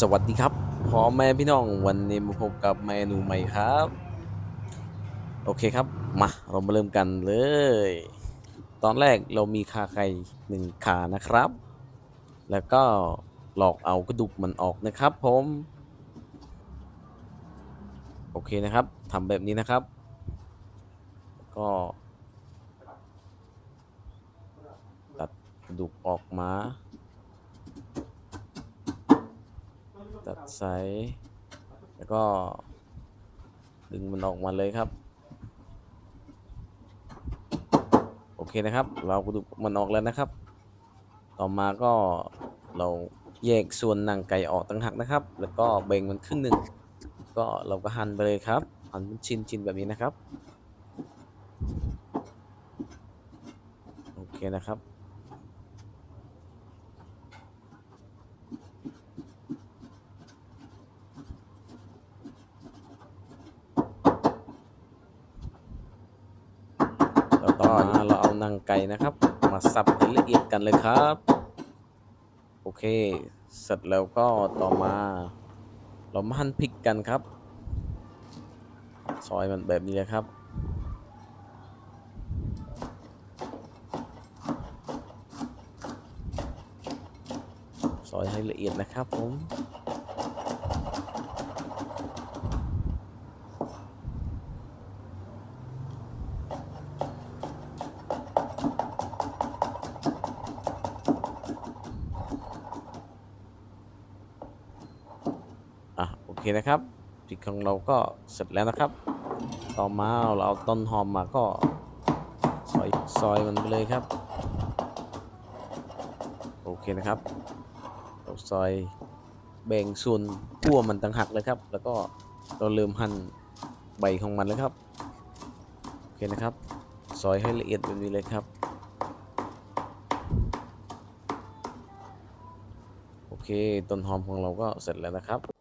สวัสดีครับพ่อแม่พี่น้องวันนี้มาพบกับเมนูใหม่ครับ โอเคครับ มา เรามาเริ่มกันเลย ตอนแรกเรามีขาไก่หนึ่งขานะครับ แล้วก็หลอกเอากระดูกมันออกนะครับผม โอเคนะครับทำแบบนี้นะครับ ก็ตัดกระดูกออกมา ตัดไซส์แล้วก็ ดึงมันออกมาเลยครับ โอเคนะครับ เรากระดูมันออกแล้วนะครับ ต่อมาก็เราแยกส่วนหนังไก่ออกตั้งหักนะครับ แล้วก็แบ่งมันครึ่งหนึ่งก็เราก็หั่นไปเลยครับหั่นเป็นชิ้นๆแบบนี้นะครับ โอเคนะครับ ก็เราเอานังไก่นะครับ มาสับให้ละเอียดกันเลยครับ โอเค เสร็จแล้วก็ต่อมา เรามาหั่นพริกกันครับ ซอยมันแบบนี้เลยครับซอยให้ละเอียดนะครับผม เคนะครับพริกของเราก็เสร็จแล้วนะครับ ต่อมาเราเอาต้นหอมมาก็ซอยซอยมันไปเลยครับ โอเคนะครับเราซอยแบ่งส่วนขั้วมันต่างหากเลยครับ แล้วก็เราเริ่มหั่นใบของมันแล้วครับ โอเคนะครับซอยให้ละเอียดแบบนี้เลยครับ โอเคต้นหอมของเราก็เสร็จแล้วนะครับ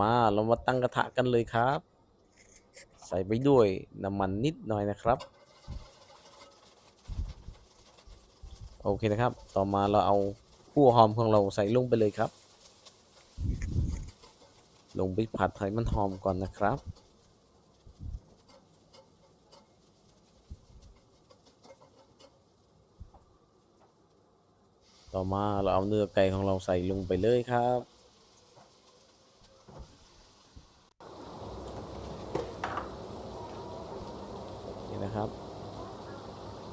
มาเรามาตั้งกระทะกันเลยครับ ใส่ไปด้วยน้ำมันนิดหน่อยนะครับ โอเคนะครับ ต่อมาเราเอาหัวหอมของเราใส่ลงไปเลยครับ ลงไปผัดให้มันหอมก่อนนะครับต่อมาเราเอาเนื้อไก่ของเราใส่ลงไปเลยครับ นี่นะครับ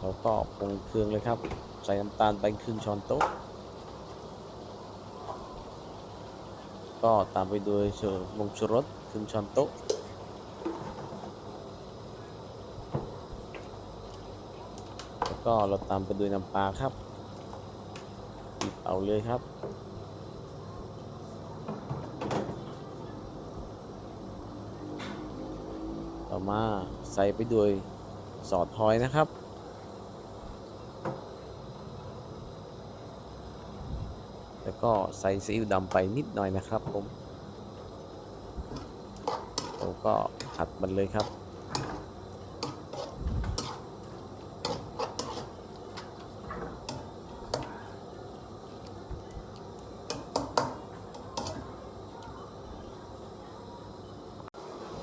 าก็ปรุงเครื่องเลยครับ ใส่น้ำตาลไปครึ่งช้อนโต๊ะ ก็ตามไปด้วยเชืวงชูรสครึ่งช้อนโต๊ะ แล้วก็เราตามไปด้วยน้ำปลาครับหยิบเอาเลยครับต่อมาใส่ไปด้วยซอสหอยนะครับ แล้วก็ใส่ซีอิ๊วดำไปนิดหน่อยนะครับผมเราก็ผัดมันเลยครับ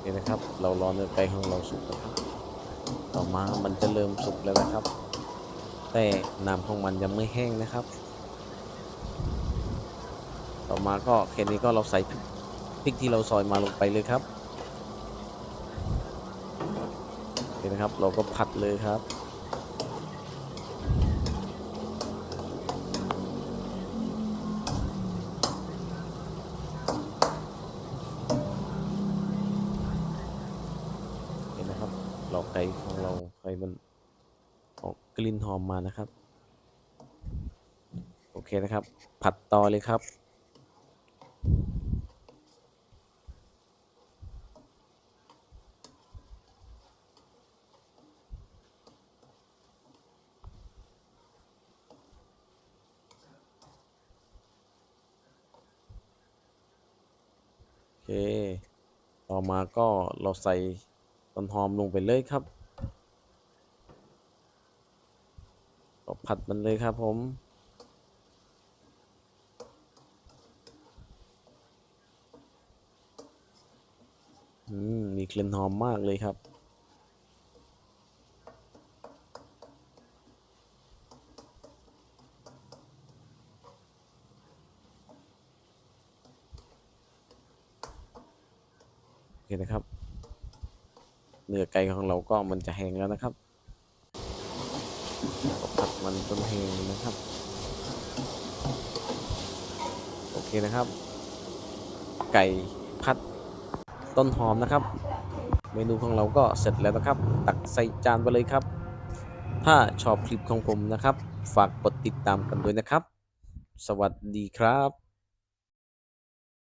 นี่นะครับ เรารอเนื้อไก่ของเราสุกนะครับ ต่อมามันจะเริ่มสุกแล้วนะครับ แต่น้ำของมันยังไม่แห้งนะครับ ต่อมาก็แค่นี้ก็เราใส่พริกที่เราซอยมาลงไปเลยครับโอเคนะครับ เราก็ผัดเลยครับเห็นนะครับเราไก่ของเราไก่มันออกกลิ่นหอมมานะครับ โอเคนะครับ ผัดต่อเลยครับ เค ต่อมาก็เราใส่ต้นหอมลงไปเลยครับก็ผัดมันเลยครับผม อืม มีกลิ่นหอมมากเลยครับ โอเคนะครับเนื้อไก่ของเราก็มันจะแห้งแล้วนะครับผัดมันจนแห้งนะครับ โอเคนะครับ ไก่ผัดต้นหอมนะครับ เมนูของเราก็เสร็จแล้วนะครับ ตักใส่จานไปเลยครับ ถ้าชอบคลิปของผมนะครับ ฝากกดติดตามกันด้วยนะครับ สวัสดีครับ